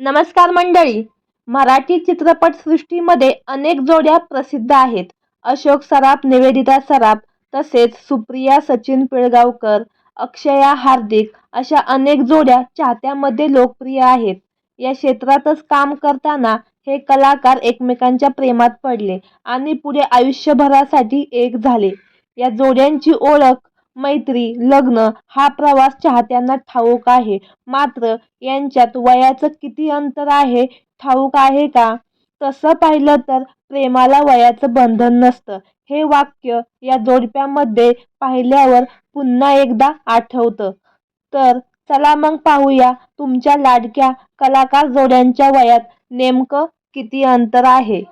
नमस्कार मंडळी. मराठी चित्रपटसृष्टीमध्ये अनेक जोड्या प्रसिद्ध आहेत. अशोक सराफ निवेदिता सराफ तसेच सुप्रिया सचिन पिळगावकर अक्षया हार्दिक अशा अनेक जोड्या चाहत्यामध्ये लोकप्रिय आहेत. या क्षेत्रातच काम करताना हे कलाकार एकमेकांच्या प्रेमात पडले आणि पुढे आयुष्यभरासाठी एक झाले. या जोड्यांची ओळख मैत्री लग्न हा प्रवास चाहत्यांना ठाऊक आहे. मात्र यांच्यात वयाचं किती अंतर आहे ठाऊक आहे का? तसं पाहिलं तर प्रेमाला वयाचं बंधन नसतं. हे वाक्य या जोडप्यामध्ये पाहिल्यावर पुन्हा एकदा आठवतं. तर चला मग पाहूया तुमच्या लाडक्या कलाकार जोड्यांच्या वयात नेमकं किती अंतर आहे.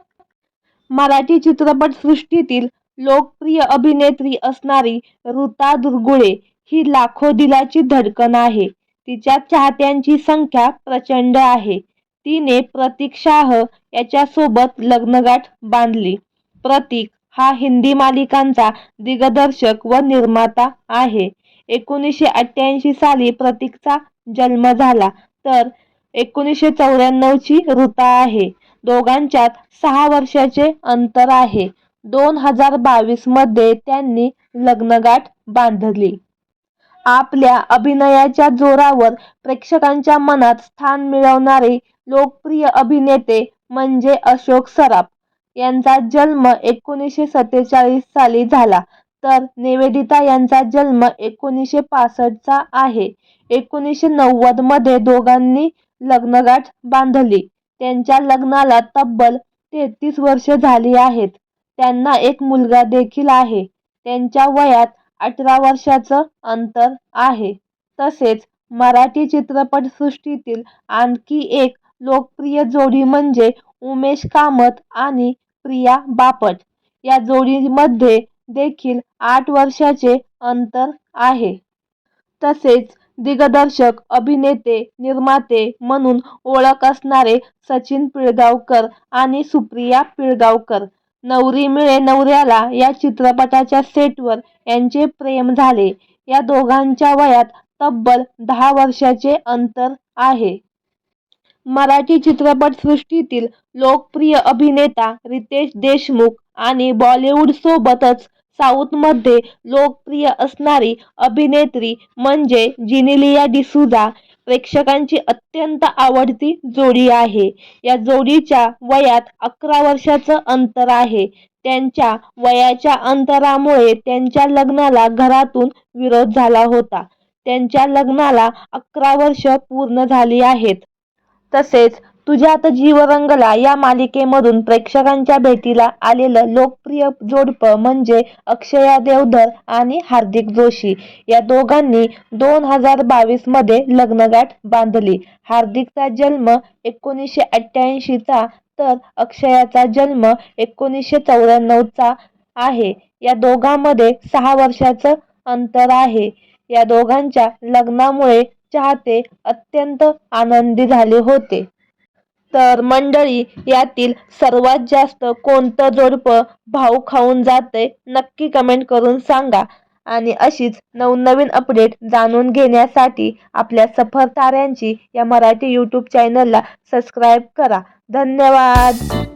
मराठी चित्रपटसृष्टीतील लोकप्रिय अभिनेत्री असणारी ऋता दुर्गुळे ही लाखो दिलाची धडकन आहे. तिच्या चाहत्यांची संख्या प्रचंड आहे. तिने प्रतीक शाह याच्यासोबत लग्नगाठ बांधली. प्रतीक हा हिंदी मालिकांचा दिग्दर्शक व निर्माता आहे. एकोणीसशे अठ्ठ्याऐंशी साली प्रतीकचा जन्म झाला तर एकोणीसशे चौऱ्याण्णवची ऋता आहे. दोघांच्यात सहा वर्षाचे अंतर आहे. दोन हजार बावीसमध्ये त्यांनी लग्नगाठ बांधली. आपल्या अभिनयाच्या जोरावर प्रेक्षकांच्या मनात स्थान मिळवणारे लोकप्रिय अभिनेते म्हणजे अशोक सराफ. यांचा जन्म एकोणीसशे सत्तेचाळीस साली झाला. तर निवेदिता यांचा जन्म एकोणीसशे पासष्टचा आहे. एकोणीसशे नव्वदमध्ये दोघांनी लग्नगाठ बांधली. त्यांच्या लग्नाला तब्बल तेहतीस वर्ष झाली आहेत. त्यांना एक मुलगा देखील आहे. त्यांच्या वयात अठरा वर्षाचं अंतर आहे. तसेच मराठी चित्रपटसृष्टीतील आणखी एक लोकप्रिय जोडी म्हणजे उमेश कामत आणि प्रिया बापट. या जोडीमध्ये देखील आठ वर्षाचे अंतर आहे. तसेच दिग्दर्शक अभिनेते निर्माते म्हणून ओळख असणारे सचिन पिळगावकर आणि सुप्रिया पिळगावकर नवरी मिळे नवऱ्याला या चित्रपटाच्या सेटवर यांचे प्रेम झाले. या दोघांच्या वयात तब्बल दहा वर्षाचे अंतर आहे. मराठी चित्रपटसृष्टीतील लोकप्रिय अभिनेता रितेश देशमुख आणि बॉलिवूडसोबतच साऊथमध्ये लोकप्रिय असणारी अभिनेत्री म्हणजे जिनेलिया डिसूजा प्रेक्षकांची अत्यंत आवडती जोडी आहे. या जोडीच्या वयात अकरा वर्षाचं अंतर आहे. त्यांच्या वयाच्या अंतरामुळे त्यांच्या लग्नाला घरातून विरोध झाला होता. त्यांच्या लग्नाला अकरा वर्ष पूर्ण झाली आहेत. तसेच तुझ्यात जीव रंगला या मालिकेमधून प्रेक्षकांच्या भेटीला आलेलं लोकप्रिय जोडपं म्हणजे अक्षया देवधर आणि हार्दिक जोशी. या दोघांनी दोन हजार बावीसमध्ये लग्नगाठ बांधली. हार्दिकचा जन्म एकोणीसशे अठ्ठ्याऐंशीचा तर अक्षयाचा जन्म एकोणीसशे चौऱ्याण्णवचा आहे. या दोघांमध्ये सहा वर्षाचं अंतर आहे. या दोघांच्या लग्नामुळे चाहते अत्यंत आनंदी झाले होते. तर मंडळी यातील सर्वात जास्त कोणतं जोडपं भाऊ खाऊन जाते नक्की कमेंट करून सांगा. आणि अशीच नवनवीन अपडेट जाणून घेण्यासाठी आपल्या सफर ताऱ्यांची या मराठी यूट्यूब चॅनलला सबस्क्राईब करा. धन्यवाद!